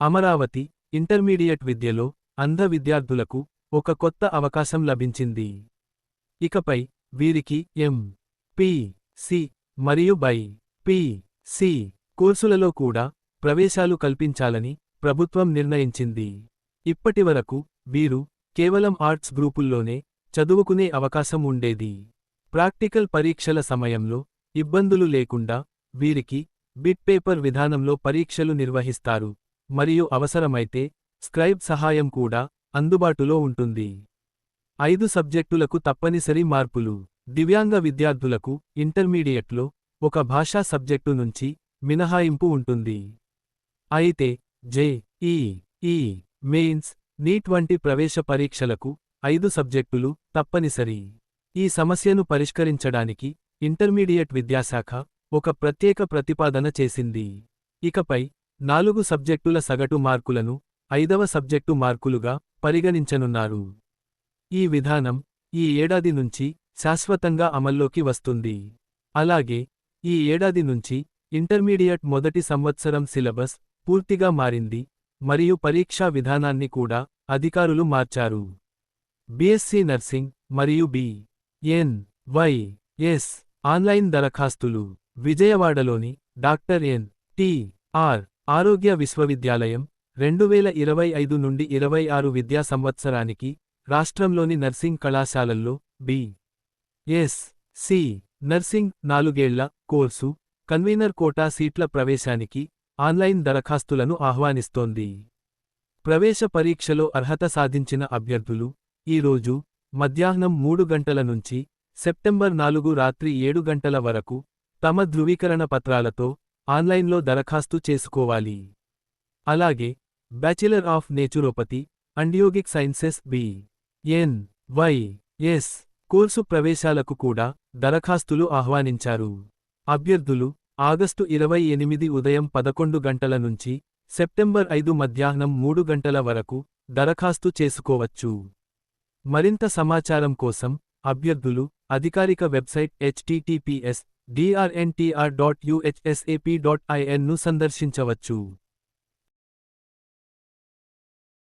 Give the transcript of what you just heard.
Amaravati intermediate విద్యలో అంధ విద్యార్థులకు ఒక కొత్త అవకాశం లభించింది. ఇకపై వీరికి ఎం పి సి మరియు బై పి సి కోర్సులలో కూడా ప్రవేశాలు కల్పించాలని ప్రభుత్వం నిర్ణయించింది. ఇప్పటివరకు వీరు కేవలం ఆర్ట్స్ గ్రూపుల్లోనే చదువుకునే అవకాశం ఉండేది. ప్రాక్టికల్ పరీక్షల సమయంలో ఇబ్బందులు లేకుండా వీరికి బిట్ పేపర్ విధానంలో పరీక్షలు నిర్వహిస్తారు. మరియు అవసరమైతే స్క్రైబ్ సహాయం కూడా అందుబాటులో ఉంటుంది. ఐదు సబ్జెక్టులకు తప్పనిసరి మార్పులు. దివ్యాంగ విద్యార్థులకు ఇంటర్మీడియట్లో ఒక భాషా సబ్జెక్టు నుంచి మినహాయింపు ఉంటుంది. అయితే జే ఈ ఈ మెయిన్స్ నీట్ వంటి ప్రవేశ పరీక్షలకు ఐదు సబ్జెక్టులు తప్పనిసరి. ఈ సమస్యను పరిష్కరించడానికి ఇంటర్మీడియట్ విద్యాశాఖ ఒక ప్రత్యేక ప్రతిపాదన చేసింది. ఇకపై నాలుగు సబ్జెక్టుల సగటు మార్కులను ఐదవ సబ్జెక్టు మార్కులుగా పరిగణించనున్నారు. ఈ విధానం ఈ ఏడాది నుంచి శాశ్వతంగా అమల్లోకి వస్తుంది. అలాగే ఈ ఏడాది నుంచి ఇంటర్మీడియట్ మొదటి సంవత్సరం సిలబస్ పూర్తిగా మారింది మరియు పరీక్షా విధానాన్ని కూడా అధికారులు మార్చారు. బీఎస్సీ నర్సింగ్ మరియు B N Y S online దరఖాస్తులు విజయవాడలోని డాక్టర్ ఎన్ టి ఆర్ ఆరోగ్య విశ్వవిద్యాలయం రెండు వేల ఇరవై ఐదు నుండి ఇరవై ఆరు విద్యా సంవత్సరానికి రాష్ట్రంలోని నర్సింగ్ కళాశాలల్లో బి. ఎస్. సి. నర్సింగ్ నాలుగేళ్ళ కోర్సు కన్వీనర్ కోటా సీట్ల ప్రవేశానికి ఆన్లైన్ దరఖాస్తులను ఆహ్వానిస్తోంది. ప్రవేశ పరీక్షలో అర్హత సాధించిన అభ్యర్థులు ఈరోజు మధ్యాహ్నం మూడు గంటల నుంచి సెప్టెంబర్ నాలుగు రాత్రి ఏడు గంటల వరకు తమ ధృవీకరణ పత్రాలతో ఆన్లైన్లో దరఖాస్తు చేసుకోవాలి. అలాగే bachelor of naturopathy and yogic sciences B N Y S course ప్రవేశాలకు కూడా దరఖాస్తులు ఆహ్వానించారు. అభ్యర్థులు ఆగస్టు ఇరవై ఎనిమిది ఉదయం పదకొండు గంటల నుంచి సెప్టెంబర్ ఐదు మధ్యాహ్నం మూడు గంటల వరకు దరఖాస్తు చేసుకోవచ్చు. మరింత సమాచారం కోసం అభ్యర్థులు అధికారిక website https DRNTR dot UHSAP dot ఐఎన్ను సందర్శించవచ్చు.